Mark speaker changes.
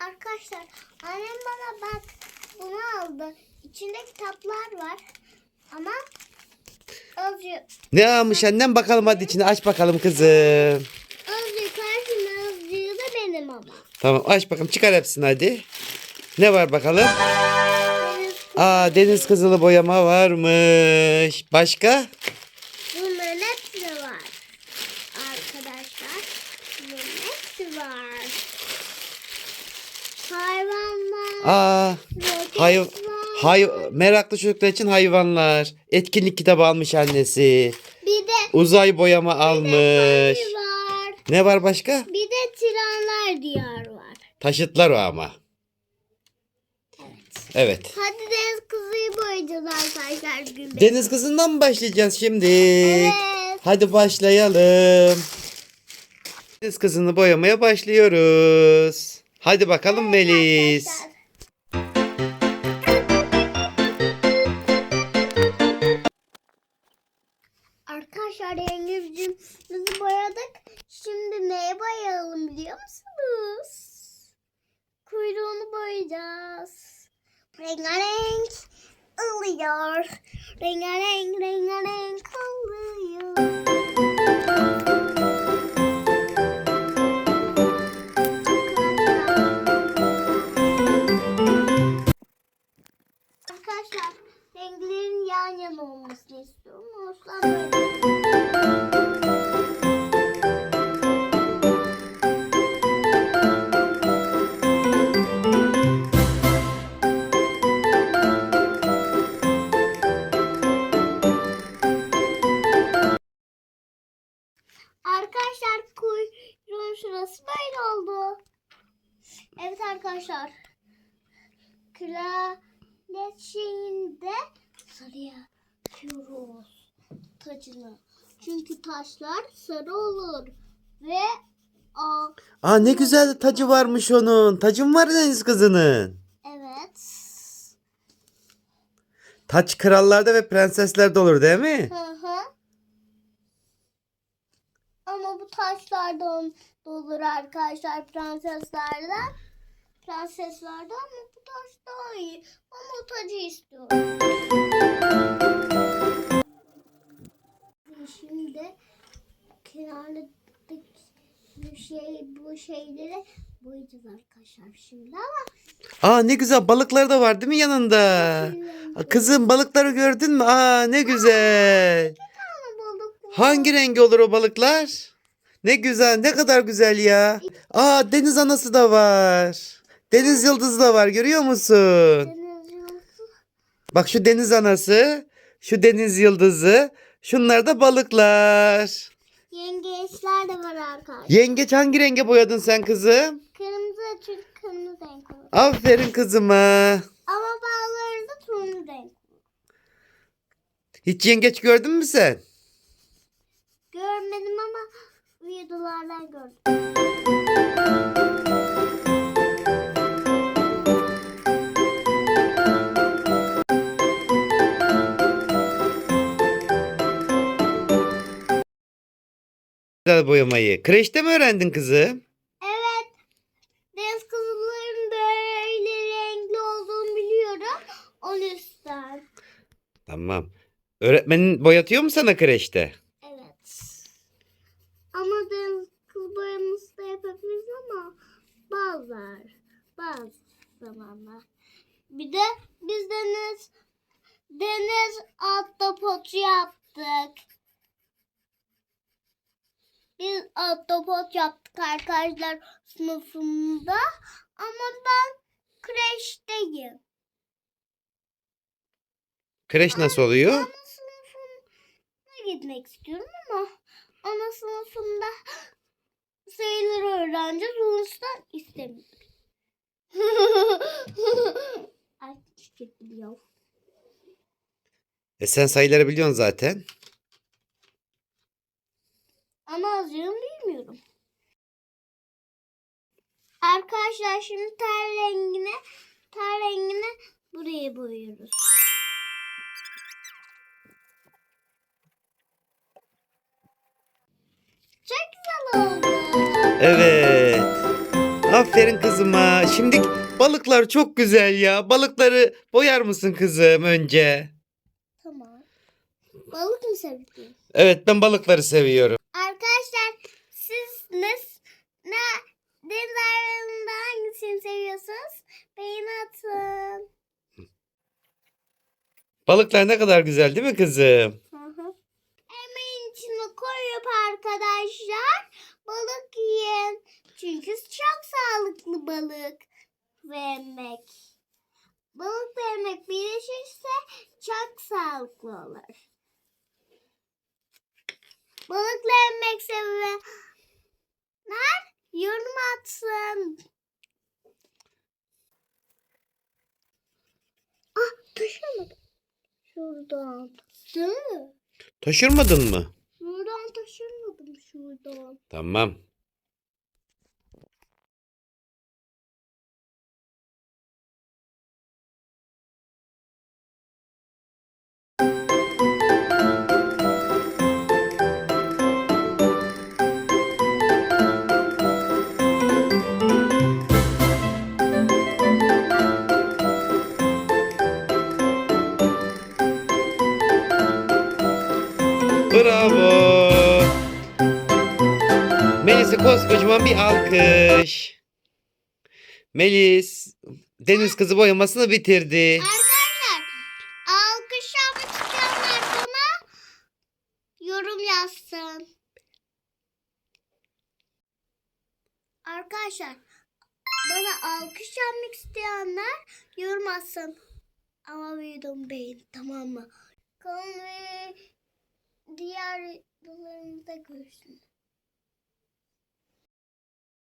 Speaker 1: Arkadaşlar annem bana bak bunu aldı. İçinde kitaplar var. Ama azıcık
Speaker 2: Ne almış annem bakalım hadi içini aç bakalım kızım.
Speaker 1: azıcık karşımda azıcık da benim ama.
Speaker 2: Tamam aç bakalım çıkar hepsini hadi. Ne var bakalım? Aa deniz kızılı boyama varmış. Başka?
Speaker 1: bunların hepsi var. Arkadaşlar bunların hepsi var. Hayvanlar.
Speaker 2: Aa hay hay meraklı çocuklar için hayvanlar. Etkinlik kitabı almış annesi.
Speaker 1: Bir de
Speaker 2: Uzay boyama almış.
Speaker 1: Barbie var.
Speaker 2: Ne var başka?
Speaker 1: Bir de tiranlar diyar var.
Speaker 2: Taşıtlar o ama.
Speaker 1: Evet.
Speaker 2: Evet.
Speaker 1: Hadi deniz kızıyı boyayacağız arkadaşlar gün.
Speaker 2: Deniz kızından mı başlayacağız şimdi?
Speaker 1: Evet.
Speaker 2: Hadi başlayalım. Deniz kızını boyamaya başlıyoruz. Hadi bakalım Melis.
Speaker 1: Arkadaşlar. Rengimizi boyadık. Şimdi neye boyayalım biliyor musunuz? Kuyruğunu boyayacağız. Rengarenk oluyor. Rengarenk rengarenk oluyor. Şurası böyle oldu. Evet arkadaşlar. Kraliyet şeyinde sarıya yapıyoruz tacını. Çünkü taşlar sarı olur. Ve a,
Speaker 2: Aa ne güzel tacı varmış onun. Tacı mı var Deniz kızının?
Speaker 1: evet.
Speaker 2: Taç krallarda ve prenseslerde olur değil mi?
Speaker 1: Hı hı. Ama bu taşlardan da olur arkadaşlar prenseslerde. Prenseslerde ama bu taş daha iyi. Ama o tacı istiyorum. Şimdi kenardaki bu şey bu şeyleri boyayacağız arkadaşlar şimdi ama
Speaker 2: Aa ne güzel balıklar da var değil mi yanında? Kızım balıkları gördün mü? Aa ne güzel.
Speaker 1: bulduk.
Speaker 2: Hangi rengi olur o balıklar? Ne güzel, ne kadar güzel ya. Aa deniz anası da var. Deniz yıldızı da var görüyor musun?
Speaker 1: Deniz yıldızı.
Speaker 2: Bak şu deniz anası, şu deniz yıldızı, şunlar da balıklar.
Speaker 1: Yengeçler de var arkadaşlar.
Speaker 2: Yengeç hangi renge boyadın sen kızım?
Speaker 1: Kırmızı çünkü kırmızı renk olur.
Speaker 2: Aferin kızıma.
Speaker 1: Ama bazıları da turuncu renk.
Speaker 2: Hiç yengeç gördün mü sen?
Speaker 1: Görmedim ama videolardan gördüm.
Speaker 2: Güzel boyamayı. Kreşte mi öğrendin kızım?
Speaker 1: Evet. Deniz kızılların böyle renkli olduğunu biliyorum. O yüzden.
Speaker 2: Tamam. Öğretmenin boyatıyor mu sana kreşte?
Speaker 1: Evet. Ama deniz kız boyaması da yapabiliriz ama bazılar. Bazı zamanlar. Bir de biz deniz deniz ahtapot yaptık. Biz ahtapot yaptık arkadaşlar sınıfımda. Ama ben kreşteyim.
Speaker 2: Kreş nasıl oluyor?
Speaker 1: Ana sınıfına gitmek istiyorum ama ana sınıfında sayıları öğreneceğiz. O yüzden istemiyorum. Ay çiçek biliyor.
Speaker 2: E sen sayıları biliyorsun zaten.
Speaker 1: Ama azıcığını bilmiyorum. Arkadaşlar şimdi ter rengine ter rengine
Speaker 2: Evet. Aferin kızıma. Şimdi balıklar çok güzel ya. Balıkları boyar mısın kızım önce?
Speaker 1: Tamam. Balık mı sevdin?
Speaker 2: Evet ben balıkları seviyorum.
Speaker 1: Arkadaşlar siz ne, ne deniz hangisini seviyorsunuz? Beğeni atın.
Speaker 2: Balıklar ne kadar güzel değil mi kızım?
Speaker 1: Emeğin içine koyup arkadaşlar balık yiyin. Çünkü çok sağlıklı balık ve emek. Balık ve emek birleşirse çok sağlıklı olur. Balıkla emek sevenler yorum atsın. Ah taşımadım. Şuradan. Değil mi?
Speaker 2: Taşırmadın mı?
Speaker 1: Şuradan taşırmadım şuradan.
Speaker 2: Tamam. Bravo. Melis'e koskocaman bir alkış. Melis deniz kızı boyamasını bitirdi.
Speaker 1: Arkadaşlar alkış yapmak isteyenler bana yorum yazsın. Arkadaşlar bana alkış yapmak isteyenler yorum atsın. Ama videomu beğen tamam mı? Kanal ve diğer videolarımızda görüşürüz.